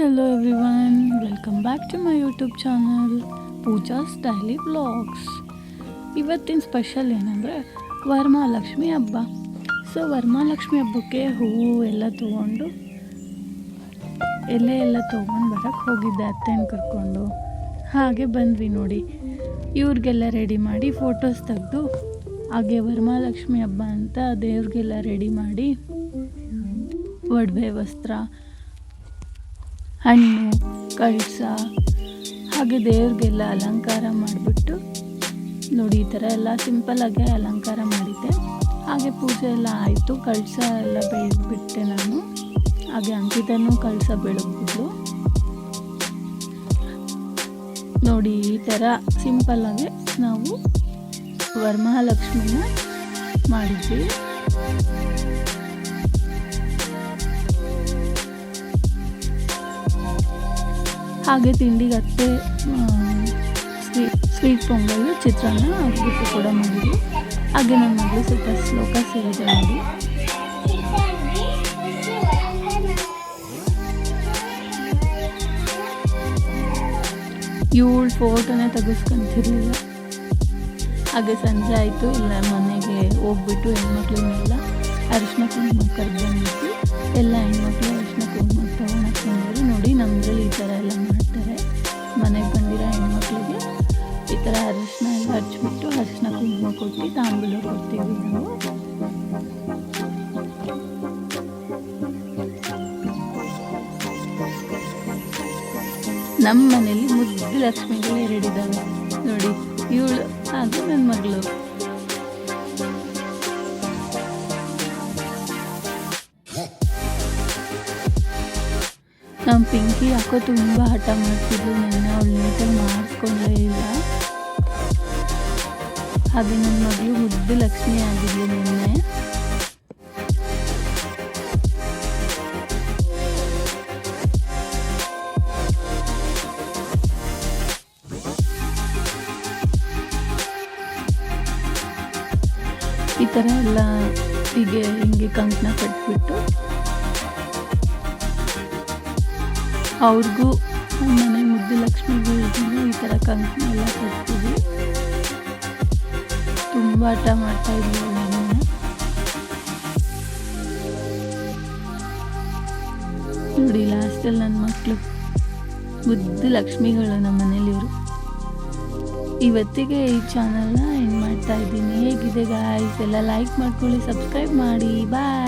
Hello everyone welcome back to my YouTube channel Pooja's daily blogs ಇವತ್ತಿನ special ಏನಂದರೆ ವರಮಹಾಲಕ್ಷ್ಮಿ ಹಬ್ಬ. So Varamahalakshmi ಹಬ್ಬಕ್ಕೆ ಹೂವು ಎಲ್ಲ ತೊಗೊಂಡು, ಎಲೆ ಎಲ್ಲ ತೊಗೊಂಡು ಬರೋಕ್ಕೆ ಹೋಗಿದ್ದೆ ಅತ್ತೆನ ಕರ್ಕೊಂಡು. ಹಾಗೆ ಬಂದ್ವಿ ನೋಡಿ. ಇವ್ರಿಗೆಲ್ಲ ರೆಡಿ ಮಾಡಿ ಫೋಟೋಸ್ ತೆಗೆದು, ಹಾಗೆ ವರಮಹಾಲಕ್ಷ್ಮಿ ಹಬ್ಬ ಅಂತ ದೇವ್ರಿಗೆಲ್ಲ ರೆಡಿ ಮಾಡಿ, ಒಡವೆ ವಸ್ತ್ರ ಹಣ್ಣು, ಕಳಸ, ಹಾಗೆ ದೇವ್ರಿಗೆಲ್ಲ ಅಲಂಕಾರ ಮಾಡಿಬಿಟ್ಟು ನೋಡಿ ಈ ಥರ ಎಲ್ಲ ಸಿಂಪಲ್ಲಾಗೆ ಅಲಂಕಾರ ಮಾಡಿದ್ದೆ. ಹಾಗೆ ಪೂಜೆ ಎಲ್ಲ ಆಯಿತು, ಕಳಸ ಎಲ್ಲ ಬೆಳೆದ್ಬಿಟ್ಟೆ ನಾನು. ಹಾಗೆ ಅಂಕಿತನೂ ಕಳಸ ಬೆಳಗ್ಬಿಟ್ಟು ನೋಡಿ ಈ ಥರ ಸಿಂಪಲ್ಲಾಗೆ ನಾವು ವರಮಹಾಲಕ್ಷ್ಮಿನ ಮಾಡಿದ್ವಿ. ಹಾಗೆ ತಿಂಡಿಗೆ ಸ್ವೀಟ್ ಸ್ವೀಟ್ ಪೊಂಗಲ್, ಚಿತ್ರಾನ್ನ ಅದಕ್ಕೆ ಕೂಡ ಮಾಡಿದ್ವಿ. ಹಾಗೆ ನನ್ನ ಮಗಳು ಸ್ವಲ್ಪ ಶ್ಲೋಕ ಸೇರಿದೆ ಮಾಡಿ ಏಳು ಫೋಟೋನೇ ತೆಗೆಸ್ಕೊಂತಿರ್ಲಿಲ್ಲ ಹಾಗೆ ಸಂಜೆ ಆಯಿತು ಇಲ್ಲ ಮನೆಗೆ ಹೋಗ್ಬಿಟ್ಟು ಹೆಣ್ಮಕ್ಳನ್ನೆಲ್ಲ ಅರಿಶಿನ ಕುಂಕುಮ ಕರೆದು ಬಂದ್ಬಿಟ್ಟು ಎಲ್ಲ ಹೆಣ್ಮಕ್ಳು ಬಂದಿರೋ ಈ ಥರ ಅರಿಶಿನ ಎಲ್ಲ ಹಚ್ಬಿಟ್ಟು ಅರಿಶಿನ ಕುಂಕುಮ ಕೊಟ್ಟು ತಾಂಬೂಲ ಕೊಡ್ತೀವಿ ನಾವು. ನಮ್ಮ ಮನೇಲಿ ಮುದ್ದು ಲಕ್ಷ್ಮಿಗಳು ಎರಡಿದ್ದಾವೆ ನೋಡಿ, ಇವಳು, ಅದು ನನ್ನ ಮಗಳು. ಪಿಂಕಿ ಯಾಕೋ ತುಂಬ ಹಠ ಮಾಡ್ತಿದ್ಲು. ನನ್ನ ಅವಳು ನೀಟಾಗಿ ಮಾಡಿಸ್ಕೊಂಡೇ ಇಲ್ಲ. ಹಾಗೆ ನನ್ನ ಮಗಳು ಮುದ್ದು ಲಕ್ಷ್ಮಿ ಆಗಿದ್ಲು ನಿನ್ನೆ. ಈ ಥರ ಎಲ್ಲ ಹೀಗೆ ಹಿಂಗೆ ಕಂಕಣ ಕಟ್ಬಿಟ್ಟು ಅವ್ರಿಗೂ ಮನೆ ಮುದ್ದು ಲಕ್ಷ್ಮಿಗೂ ಈ ಥರ ಕಂಕಣ ಎಲ್ಲ ಕೊಡ್ತೀವಿ ತುಂಬ ಆಟ ಮಾಡ್ತಾ ಇದ್ದೀವಿ ನಾನು ನೋಡಿ ಲಾಸ್ಟಲ್ಲಿ ನನ್ನ ಮಕ್ಕಳು ಮುದ್ದು ಲಕ್ಷ್ಮಿಗಳು ನಮ್ಮ ಮನೇಲಿ ಇವರು. ಇವತ್ತಿಗೆ ಈ ಚಾನಲ್ನ ಏನು ಮಾಡ್ತಾ ಇದ್ದೀನಿ. ಹೇಗಿದೆ ಗಾಯ್ಸ್ ಎಲ್ಲ ಲೈಕ್ ಮಾಡ್ಕೊಳ್ಳಿ ಸಬ್ಸ್ಕ್ರೈಬ್ ಮಾಡಿ. ಬಾಯ್